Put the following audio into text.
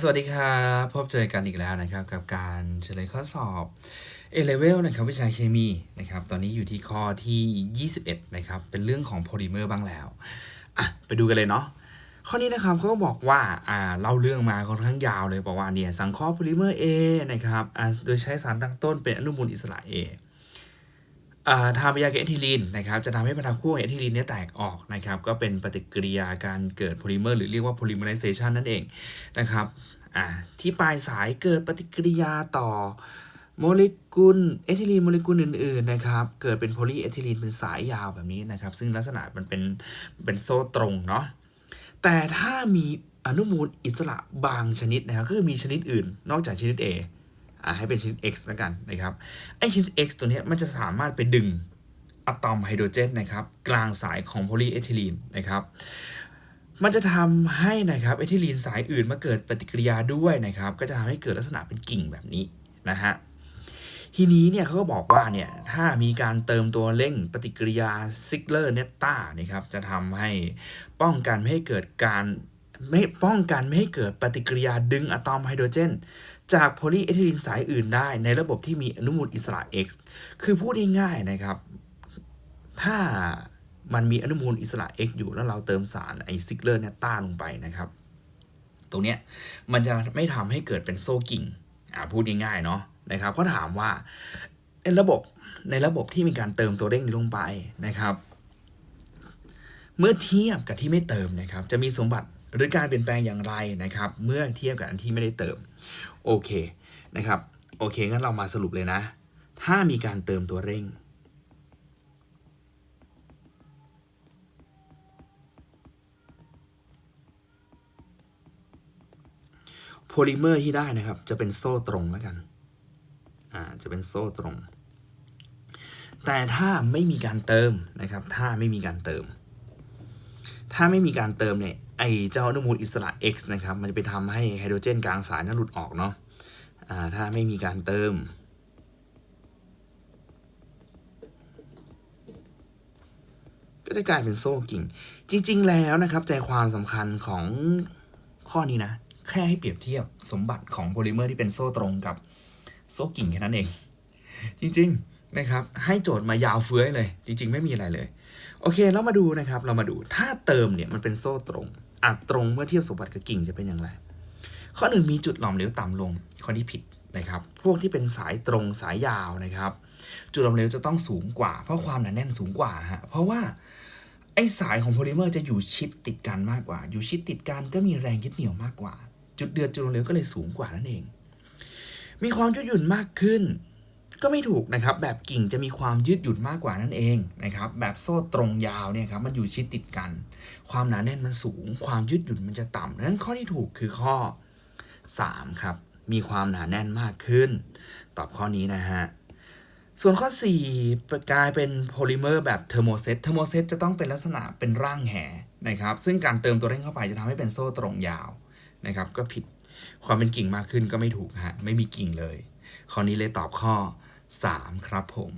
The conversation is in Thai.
สวัสดีครับพบเจอกันอีกแล้วนะครับ กับการเฉลยข้อสอบ A level นะครับวิชาเคมีนะครับ ตอนนี้อยู่ที่ข้อที่ 21 นะครับ เป็นเรื่องของโพลิเมอร์บ้างแล้วอะไปดูกันเลยเนาะข้อนี้นะครับเขาก็บอกว่าอ่าเล่าเรื่องมาค่อนข้างยาวเลยบอกว่าเนี่ยสังเคราะห์โพลิเมอร์ A นะครับโดยใช้สารตั้งต้นเป็นอนุมูลอิสระ A อ่าทำปฏิกิริยากับเอทิลีนนะครับจะทำให้บรรทัดคู่ของเอทิลีนเนี่ยแตกออกนะครับก็เป็นปฏิกิริยาการเกิดโพลิเมอร์หรือเรียกว่าโพลิเมอไรเซชันนั่นเองนะครับที่ปลายสายเกิดปฏิกิริยาต่อโมเลกุลเอทิลีนโมเลกุลอื่นๆนะครับเกิดเป็นโพลีเอทิลีนเป็นสายยาวแบบนี้นะครับซึ่งลักษณะมันเป็นเป็นโซ่ตรงเนาะแต่ถ้ามีอนุมูลอิสระบางชนิดนะครับก็คือมีชนิดอื่น นอกจากชนิด A อ่าให้เป็นชนิด X แล้วกันนะครับไอชนิด X ตัวเนี้ยมันจะสามารถไปดึงอะตอมไฮโดรเจนนะครับกลางสายของโพลีเอทิลีนนะครับมันจะทำให้นะครับเอทิลีนสายอื่นมาเกิดปฏิกิริยาด้วยนะครับก็จะทำให้เกิดลักษณะเป็นกิ่งแบบนี้นะฮะทีนี้เนี่ยเขาก็บอกว่าเนี่ยถ้ามีการเติมตัวเร่งปฏิกิริยาซิกเลอร์เนตตานะครับจะทำให้ป้องกันไม่ให้เกิดการ ไม่ป้องกันไม่ให้เกิดปฏิกิริยาดึงอะตอมไฮโดรเจน จากโพลีเอทิลีนสายอื่นได้ในระบบที่มีอนุมูลอิสระ X คือพูดง่ายๆนะครับ ถ้ามันมีอนุมูลอิสระ X อยู่แล้วเราเติมสารไอซิกเลอร์เนตตาลงไปนะครับ ตรงเนี้ยมันจะไม่ทำให้เกิดเป็นโซ่กิ่งอ่าพูดง่ายๆเนาะนะครับ ก็ถามว่าในระบบในระบบที่มีการเติมตัวเร่งนี้ลงไปนะครับ เมื่อเทียบกับที่ไม่เติมนะครับ จะมีสมบัติ หรือการเปลี่ยนแปลงอย่างไรนะครับ เมื่อเทียบกับอันที่ไม่ได้เติม โอเคนะครับโอเคงั้นเรามาสรุปเลยนะ ถ้ามีการเติมตัวเร่ง โพลิเมอร์ที่ได้นะครับ จะเป็นโซ่ตรงแล้วกันอ่าจะเป็นโซ่ตรง แต่ถ้าไม่มีการเติมนะครับ ถ้าไม่มีการเติม ถ้าไม่มีการเติมเนี่ยไอเจ้าอนุมูลอิสระ X นะครับ มันจะไปทำให้ไฮโดรเจนกลางสายนั้นหลุดออกเนาะถ้าไม่มีการเติม ก็จะกลายเป็นโซ่กิ่ง จริง ๆ แล้วนะครับ ใจความสำคัญของข้อนี้นะ แค่ให้เปรียบเทียบสมบัติของโพลิเมอร์ที่เป็นโซ่ตรงกับโซ่กิ่งแค่นั้นเอง จริง ๆ นะครับให้โจทย์มายาวเฟื้อยเลย จริง ๆ ไม่มีอะไรเลย โอเคเรามาดูนะครับ เรามาดูถ้าเติมเนี่ยมันเป็นโซ่ตรงอาจตรงเมื่อเทียบสมบัติกับกิ่งจะเป็นอย่างไร ข้อหนึ่งมีจุดหลอมเหลวต่ำลงข้อนี้ผิดนะครับ พวกที่เป็นสายตรงสายยาวนะครับ จุดหลอมเหลวจะต้องสูงกว่า เพราะความหนาแน่นสูงกว่าฮะเพราะว่าไอสายของโพลิเมอร์จะอยู่ชิดติดกันมากกว่า อยู่ชิดติดกันก็มีแรงยึดเหนี่ยวมากกว่า จุดเดือดจุดหลอมเหลวก็เลยสูงกว่านั่นเอง มีความยืดหยุ่นมากขึ้น ก็ไม่ถูกนะครับ แบบกิ่งจะมีความยืดหยุ่นมากกว่านั่นเองนะครับ แบบโซ่ตรงยาวเนี่ยครับมันอยู่ชิดติดกัน ความหนาแน่นมันสูง ความยืดหยุ่นมันจะต่ำดังนั้นข้อที่ถูกคือข้อ 3 ครับ มีความหนาแน่นมากขึ้น ตอบข้อนี้นะฮะ ส่วนข้อ 4 กลายเป็นโพลิเมอร์แบบเทอร์โมเซต เทอร์โมเซตจะต้องเป็นลักษณะเป็นร่างแหนะครับ ซึ่งการเติมตัวเร่งเข้าไปจะทำให้เป็นโซ่ตรงยาวนะครับ ก็ผิด ความเป็นกิ่งมากขึ้นก็ไม่ถูกฮะ ไม่มีกิ่งเลย ข้อนี้เลยตอบข้อ 3 ครับผม